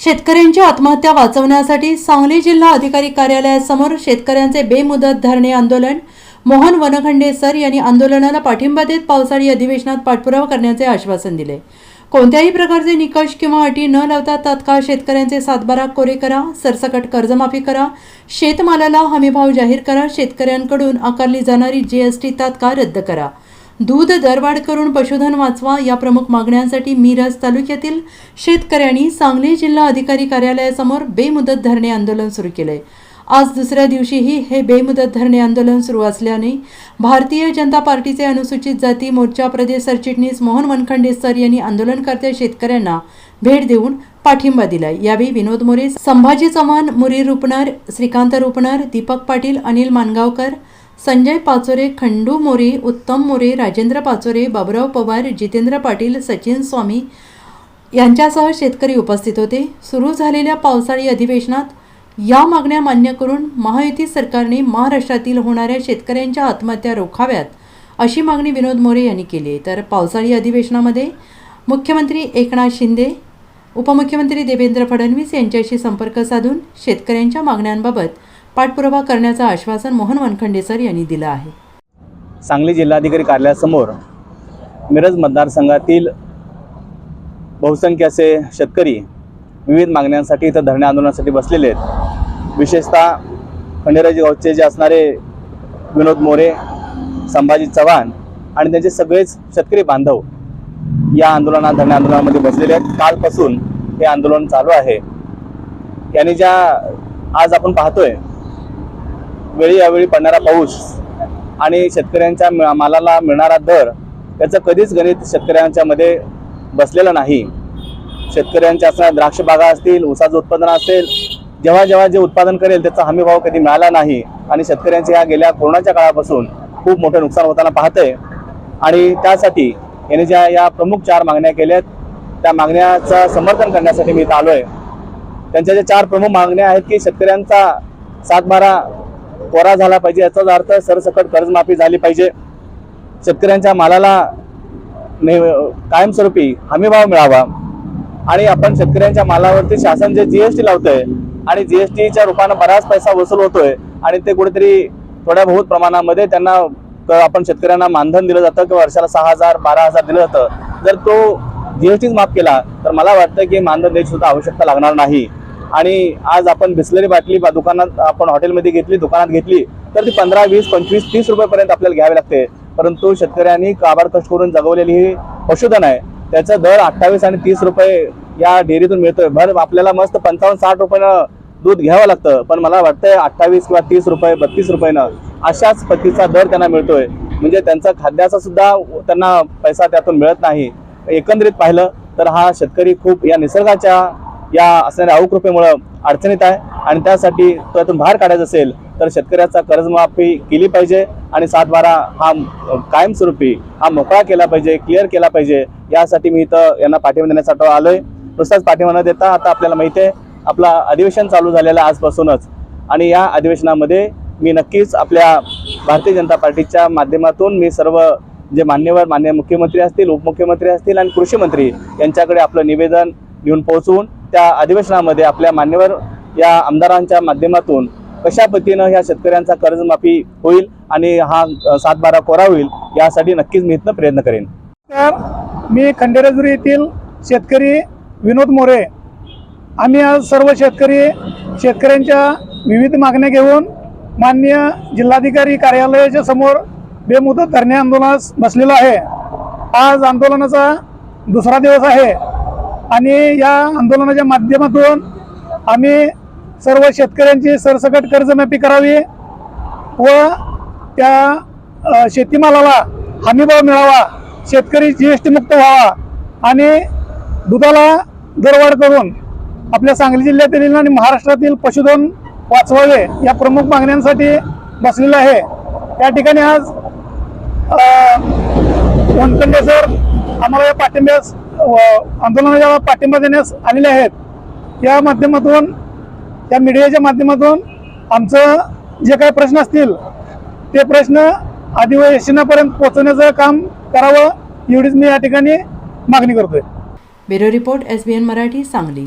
शेतकऱ्यांची आत्महत्या वाचवण्यासाठी सांगली जिल्हा अधिकारी कार्यालयासमोर शेतकऱ्यांचे बेमुदत धरणे आंदोलन. मोहन वनखंडे सर यांनी आंदोलनाला पाठिंबा देत पावसाळी अधिवेशनात पाठपुरावा करण्याचे आश्वासन दिले. कोणत्याही प्रकारचे निकष किंवा अटी न लावता तत्काळ शेतकऱ्यांचे सातबारा कोरे करा सरसकट कर्जमाफी करा शेतमालाला हमीभाव जाहीर करा शेतकऱ्यांकडून आकारली जाणारी जीएसटी तात्काळ रद्द करा. दूध दरवाढ करून पशुधन वाचवा या प्रमुख मागण्यांसाठी मिरज तालुक्यातील शेतकऱ्यांनी सांगली जिल्हा अधिकारी कार्यालयासमोर बेमुदत धरणे आंदोलन सुरू केले. आज दुसऱ्या दिवशीही हे बेमुदत धरणे आंदोलन सुरू असल्याने भारतीय जनता पार्टीचे अनुसूचित जाती मोर्चा प्रदेश सरचिटणीस मोहन वनखंडे सर यांनी आंदोलनकर्त्या शेतकऱ्यांना भेट देऊन पाठिंबा दिलाय. यावेळी विनोद मोरे संभाजी चव्हाण मुरी रुपणार श्रीकांत रुपणार दीपक पाटील अनिल मानगावकर संजय पाचोरे खंडू मोरे उत्तम मोरे राजेंद्र पाचोरे बाबुराव पवार जितेंद्र पाटील सचिन स्वामी यांच्यासह शेतकरी उपस्थित होते. सुरू झालेल्या पावसाळी अधिवेशनात या मागण्या मान्य करून महायुती सरकारने महाराष्ट्रातील होणाऱ्या शेतकऱ्यांच्या आत्महत्या रोखाव्यात अशी मागणी विनोद मोरे यांनी केली. आहे तर पावसाळी अधिवेशनामध्ये मुख्यमंत्री एकनाथ शिंदे उपमुख्यमंत्री देवेंद्र फडणवीस यांच्याशी संपर्क साधून शेतकऱ्यांच्या मागण्यांबाबत पाठपुरावा करण्याचं आश्वासन मोहन वनखंडे सर यांनी दिलं आहे. सांगली जिल्हाधिकारी कार्यालयासमोर मिरज मतदारसंघातील बहुसंख्य असे शेतकरी विविध मागण्यांसाठी इथं धरणे आंदोलनासाठी बसलेले आहेत. विशेषतः खंडेराजी गावचे जे असणारे विनोद मोरे संभाजी चव्हाण आणि त्यांचे सगळेच शेतकरी बांधव या आंदोलनात धरणे आंदोलनामध्ये बसलेले आहेत. कालपासून हे आंदोलन चालू आहे. यांनी ज्या आज आपण पाहतोय वेळी यावेळी पडणारा पाऊस आणि शेतकऱ्यांच्या मिळा- मालाला मिळणारा दर त्याचं कधीच गणित शेतकऱ्यांच्या मध्ये बसलेलं नाही. शेतकऱ्यांच्या असणाऱ्या द्राक्ष बागा असतील ऊसाचं उत्पादन असेल जेव्हा जेव्हा जे उत्पादन करेल त्याचा हमी भाव कधी मिळाला नाही. आणि शेतकऱ्यांच्या या गेल्या कोरोनाच्या काळापासून खूप मोठं नुकसान होताना पाहतंय. आणि त्यासाठी याने ज्या या प्रमुख चार मागण्या केल्यात त्या मागण्याचं समर्थन करण्यासाठी मी इथं आहे त्यांच्या ज्या चार प्रमुख मागण्या आहेत की शेतकऱ्यांचा सातबारा कोरा झाला पाहिजे याचाच अर्थ सरसकट कर्जमाफी झाली पाहिजे. शेतकऱ्यांच्या मालाला नेह- कायमस्वरूपी हमीभाव मिळावा. आणि आपण शेतकऱ्यांच्या मालावरती शासन जे जीएसटी लावतंय आणि जीएसटीच्या रूपानं बराच पैसा वसूल होतोय आणि ते कुठेतरी थोड्या बहुत प्रमाणामध्ये त्यांना आपण शेतकऱ्यांना मानधन दिलं जातं किंवा वर्षाला सहा हजार बारा हजार दिलं जातं. जर तो जीएसटीच माफ केला तर मला वाटतं की मानधन द्यायची सुद्धा आवश्यकता लागणार नाही. आणि आज आपण बिसलेरी बाटली बा- दुकानात आपण हॉटेलमध्ये घेतली दुकानात घेतली तर ती पंधरा वीस पंचवीस तीस रुपयेपर्यंत आपल्याला घ्यावी लागते. परंतु शेतकऱ्यांनी काबाड कष्ट करून जगवलेली ही पशुधन आहे. त्याचं दर अठ्ठावीस आणि तीस रुपये या डेअरीतून मिळतोय. भर आपल्याला मस्त पंचावन्न साठ रुपयानं दूध घ्यावं लागतं. पण मला वाटतंय अठ्ठावीस किंवा तीस रुपये बत्तीस रुपयानं अशाच पतीचा दर त्यांना मिळतोय. म्हणजे त्यांचा खाद्याचा सुद्धा त्यांना पैसा त्यातून मिळत नाही. एकंदरीत पाहिलं तर हा शेतकरी खूप या निसर्गाच्या या असणाऱ्या अवकृपेमुळं अडचणीत आहे. आणि त्यासाठी त्यातून बाहेर काढायचं असेल तर शेतकऱ्याचा कर्जमाफी केली पाहिजे आणि सातबारा हा कायमस्वरूपी हा मोकळा केला पाहिजे क्लिअर केला पाहिजे. यासाठी मी इथं यांना पाठिंबा देण्यासाठी आलोय. नुसताच पाठिंबा न देता आता आपल्याला माहिती आहे आपला अधिवेशन चालू झालेलं आहे आजपासूनच. आणि या अधिवेशनामध्ये मी नक्कीच आपल्या भारतीय जनता पार्टीच्या माध्यमातून मी सर्व जे मान्यवर मान्य मुख्यमंत्री असतील उपमुख्यमंत्री असतील आणि कृषी मंत्री यांच्याकडे आपलं निवेदन घेऊन पोहोचवून त्या अधिवेशनामध्ये आपल्या मान्यवर या आमदारांच्या माध्यमातून कशा पद्धतीनं ह्या शेतकऱ्यांचा कर्जमाफी होईल आणि हा सातबारा कोरा होईल यासाठी नक्कीच मी इथनं प्रयत्न करेन. तर मी खंडेराजुरी येथील शेतकरी विनोद मोरे. आम्ही आज सर्व शेतकरी शेतकऱ्यांच्या विविध मागण्या घेऊन माननीय जिल्हाधिकारी कार्यालयाच्या समोर बेमुदत धरणे आंदोलनास बसलेलो आहे. आज आंदोलनाचा दुसरा दिवस आहे. आणि या आंदोलनाच्या माध्यमातून आम्ही सर्व शेतकऱ्यांची सरसकट कर्जमाफी करावी व त्या शेतीमालाला हमीभाव मिळावा शेतकरी जी एस टी मुक्त व्हावा आणि दुधाला दरवाढ करून आपल्या सांगली जिल्ह्यातील आणि महाराष्ट्रातील पशुधन वाचवावे या प्रमुख मागण्यांसाठी बसलेलं आहे. त्या ठिकाणी आज अ, वनखंडे सर आम्हाला या पाठिंब्यास आंदोलनाला पाठिंबा देण्यास आलेले आहेत. या माध्यमातून या मीडियाच्या माध्यमातून आमचं जे काही प्रश्न असतील ते प्रश्न अधिवेशनापर्यंत पोहोचवण्याचं काम करावं एवढीच मी या ठिकाणी मागणी करतोय. Bureau report S B N Marathi Sangli.